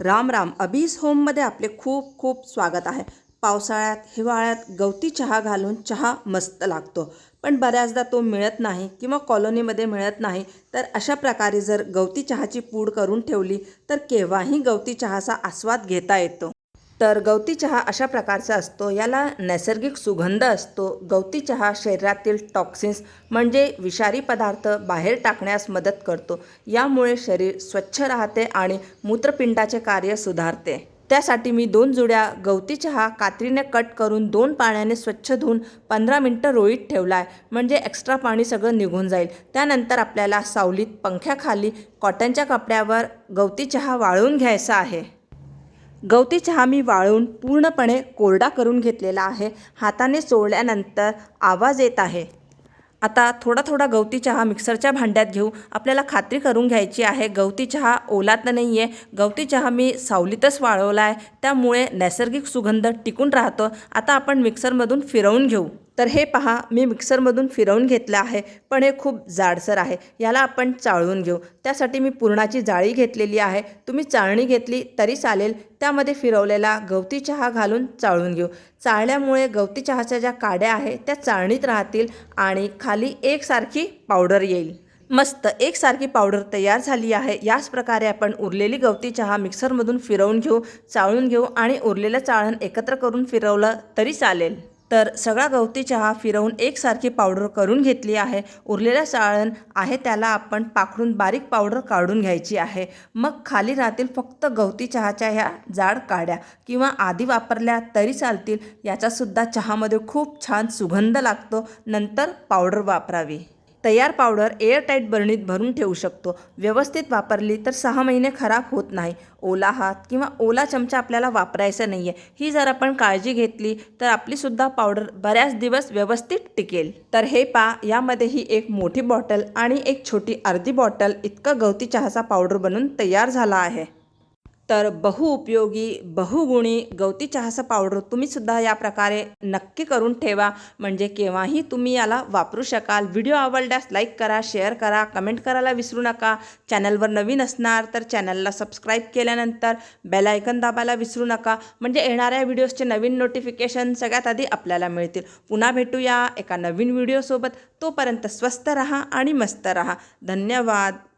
राम राम. अबीज होममध्ये आपले खूप खूप स्वागत आहे. पावसाळ्यात हिवाळ्यात गवती चहा घालून चहा मस्त लागतो. पण बऱ्याचदा तो मिळत नाही किंवा कॉलनीमध्ये मिळत नाही. तर अशा प्रकारे जर गवती चहाची पूड करून ठेवली तर केव्हाही गवती चहाचा आस्वाद घेता येतो. तर गवती चहा अशा प्रकारचा असतो. याला नैसर्गिक सुगंध असतो. गवती चहा शरीरातील टॉक्सिन्स म्हणजे विषारी पदार्थ बाहेर टाकण्यास मदत करतो. यामुळे शरीर स्वच्छ राहते आणि मूत्रपिंडाचे कार्य सुधारते. त्यासाठी मी दोन जुड्या गवती चहा कात्रीने कट करून दोन पाण्याने स्वच्छ धुवून पंधरा मिनटं रोळीत ठेवला आहे म्हणजे एक्स्ट्रा पाणी सगळं निघून जाईल. त्यानंतर आपल्याला सावलीत पंख्याखाली कॉटनच्या कपड्यावर गवती चहा वाळवून घ्यायचा आहे. गवती चहा मी वाळून पूर्णपणे कोरडा करून घेतलेला आहे. हाताने चोळल्यानंतर आवाज येत आहे. आता थोडा थोडा गवती चहा मिक्सरच्या भांड्यात घेऊ. आपल्याला खात्री करून घ्यायची आहे गवती चहा ओला तर नाही आहे गवती चहा मी सावलीतच वाळवला आहे त्यामुळे नैसर्गिक सुगंध टिकून राहतो. आता आपण मिक्सरमधून फिरवून घेऊ. तर हे पहा मी मिक्सरमधून फिरवून घेतलं आहे पण हे खूप जाडसर आहे. याला आपण चाळून घेऊ. त्यासाठी मी पुरणाची जाळी घेतलेली आहे. तुम्ही चाळणी घेतली तरी चालेल. त्यामध्ये फिरवलेला गवती चहा घालून चाळून घेऊ. चाळल्यामुळे गवती चहाच्या ज्या काड्या आहे त्या चाळणीत राहतील आणि खाली एकसारखी पावडर येईल. मस्त एकसारखी पावडर तयार झाली आहे. याच प्रकारे आपण उरलेली गवती चहा मिक्सरमधून फिरवून घेऊ चाळून घेऊ आणि उरलेलं चाळण एकत्र करून फिरवलं तरी चालेल. तर सगळा गवती चहा फिरवून एकसारखी पावडर करून घेतली आहे. उरलेलं चाळण आहे त्याला आपण पाखडून बारीक पावडर काढून घ्यायची आहे. मग खाली राहतील फक्त गवती चहाच्या ह्या जाड काड्या किंवा आधी वापरल्या तरी चालतील. याचासुद्धा चहामध्ये खूप छान सुगंध लागतो. नंतर पावडर वापरावी. तयार पावडर एअरटाईट बरणीत भरून ठेवू शकतो. व्यवस्थित वापरली तर सहा महिने खराब होत नाही. ओला हात किंवा ओला चमचा आपल्याला वापरायचा नाही आहे ही जर आपण काळजी घेतली तर आपलीसुद्धा पावडर बऱ्याच दिवस व्यवस्थित टिकेल. तर हे पा यामध्ये ही एक मोठी बॉटल आणि एक छोटी अर्धी बॉटल इतकं गवती चहाचा पावडर बनून तयार झाला आहे. तर बहुउपयोगी बहुगुणी गवती चहाचा पावडर तुम्हीसुद्धा या प्रकारे नक्की करून ठेवा. म्हणजे केव्हाही तुम्ही याला वापरू शकाल. व्हिडिओ आवडल्यास लाईक करा शेअर करा कमेंट करायला विसरू नका. चॅनलवर नवीन असणार तर चॅनलला सबस्क्राईब केल्यानंतर बेल आयकन दाबायला विसरू नका. म्हणजे येणाऱ्या व्हिडिओजचे नवीन नोटिफिकेशन सगळ्यात आधी आपल्याला मिळतील. पुन्हा भेटूया एका नवीन व्हिडिओसोबत तोपर्यंत स्वस्त रहा आणि मस्त रहा. धन्यवाद.